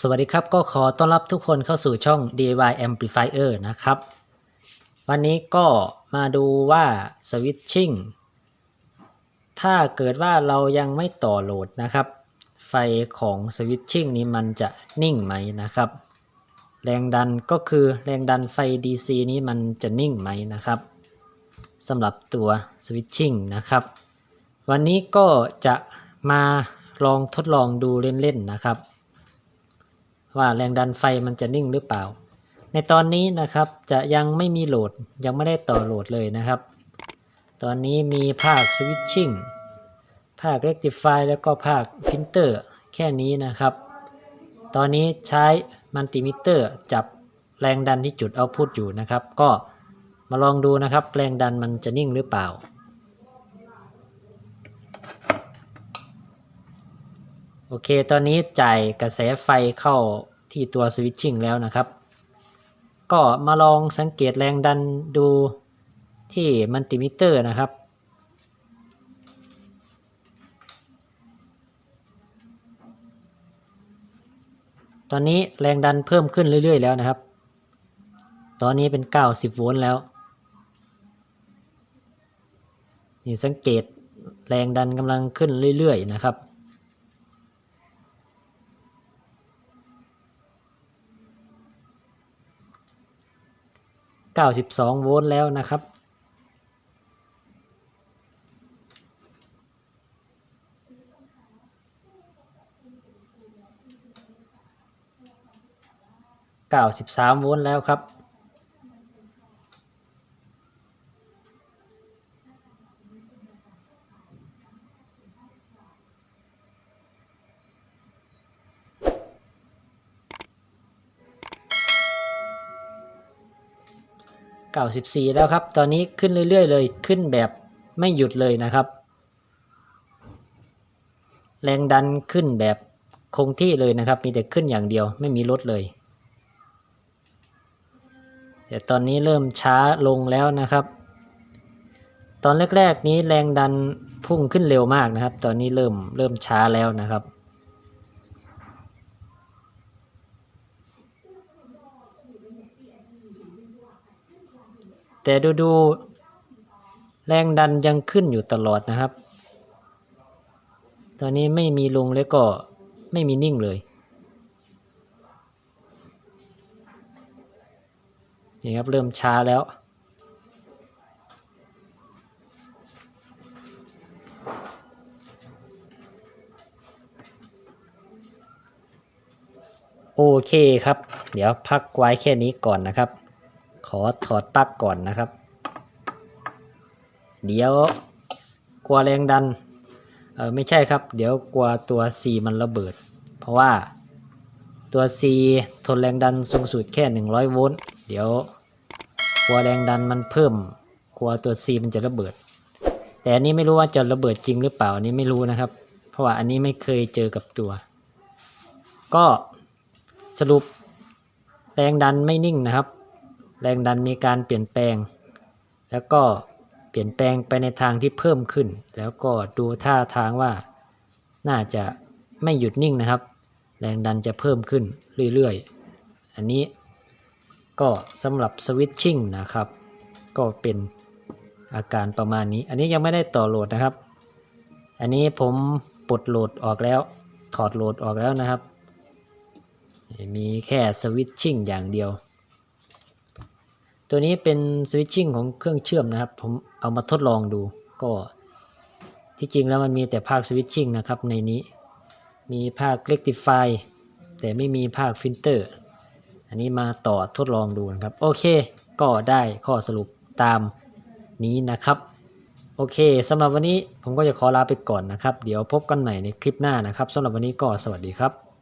สวัสดีครับก็ขอต้อนรับทุกคนเข้าสู่ช่อง DIY Amplifier นะครับ วันนี้ก็มาดูว่า Switching ถ้าเกิดว่าเรายังไม่ต่อโหลดนะครับ ไฟของ Switching นี้มันจะนิ่งไหมนะครับ แรงดันก็คือแรงดันไฟ DC นี้มันจะนิ่งไหมนะครับ สำหรับตัว Switching นะครับ วันนี้ก็จะมาลองทดลองดูเล่นๆนะครับ ว่าแรงดันไฟมันจะนิ่งหรือเปล่า ในตอนนี้นะครับจะยังไม่มีโหลดยังไม่ได้ต่อโหลดเลยนะครับ ตอนนี้มีภาค Switching ภาค Rectify แล้วก็ภาค Filter แค่นี้นะครับ ตอนนี้ใช้มัลติมิเตอร์จับแรงดันที่จุดเอาพุทอยู่นะครับ ก็ มาลองดูนะครับแรงดันมันจะนิ่งหรือเปล่า โอเค ตอนนี้จ่ายกระแสไฟเข้าที่ตัวสวิตชิ่งแล้วนะครับ ก็มาลองสังเกตแรงดันดูที่มัลติมิเตอร์นะครับตอนนี้แรงดันเพิ่มขึ้นเรื่อย ๆ แล้วนะครับ ตอนนี้เป็น 90 โวลต์แล้ว นี่สังเกตแรงดันกำลังขึ้นเรื่อยๆนะครับ 92 โวลต์แล้วนะครับ 93 โวลต์แล้วครับ 94 แล้วครับ ตอนนี้ขึ้นเรื่อยๆเลย ขึ้นแบบไม่หยุดเลยนะครับ แรงดันขึ้นแบบคงที่เลยนะครับ มีแต่ขึ้นอย่างเดียวไม่มีลดเลย แต่ตอนนี้เริ่มช้าลงแล้วนะครับ ตอนแรกๆนี้แรงดันพุ่งขึ้นเร็วมากนะครับ ตอนนี้เริ่มเริ่มช้าแล้วนะครับ แต่ดูดูแรงดันยังขึ้นอยู่ตลอดนะครับ ตอนนี้ไม่มีลงแล้วก็ไม่มีนิ่งเลยนี่ครับเริ่มช้าแล้ว โอเคครับ เดี๋ยวพักไว้แค่นี้ก่อนนะครับ ขอถอดปลั๊กก่อนนะครับ เดี๋ยวกลัวแรงดันเออไม่ใช่ครับ เดี๋ยวกลัวตัว C มันระเบิด เพราะว่าตัว C ทนแรงดันสูงสุดแค่ 100 โวลต์เดี๋ยวกลัวแรงดันมันเพิ่มกลัวตัว C มันจะระเบิด แต่อันนี้ไม่รู้ว่าจะระเบิดจริงหรือเปล่าอันนี้ไม่รู้นะครับ เพราะว่าอันนี้ไม่เคยเจอกับตัว ก็สรุปแรงดันไม่นิ่งนะครับ แรงดันมีการเปลี่ยนแปลง แล้วก็เปลี่ยนแปลงไปในทางที่เพิ่มขึ้น แล้วก็ดูท่าทางว่าน่าจะไม่หยุดนิ่งนะครับ แรงดันจะเพิ่มขึ้นเรื่อยๆ อันนี้ก็สำหรับสวิตชิ่งนะครับ ก็เป็นอาการประมาณนี้ อันนี้ยังไม่ได้ต่อโหลดนะครับ อันนี้ผมปลดโหลดออกแล้ว ถอดโหลดออกแล้วนะครับ มีแค่สวิตชิ่งอย่างเดียว ตัวนี้เป็นสวิตชิ่งของเครื่องเชื่อมนะครับ ผมเอามาทดลองดู ก็ที่จริงแล้วมันมีแต่ภาคสวิตชิ่งนะครับในนี้ มีภาค Rectify แต่ไม่มีภาคฟิลเตอร์ อันนี้มาต่อทดลองดูนะครับ โอเค ก็ได้ข้อสรุปตามนี้นะครับ โอเคสำหรับวันนี้ผมก็จะขอลาไปก่อนนะครับ เดี๋ยวพบกันใหม่ในคลิปหน้านะครับสำหรับวันนี้ก็สวัสดีครับ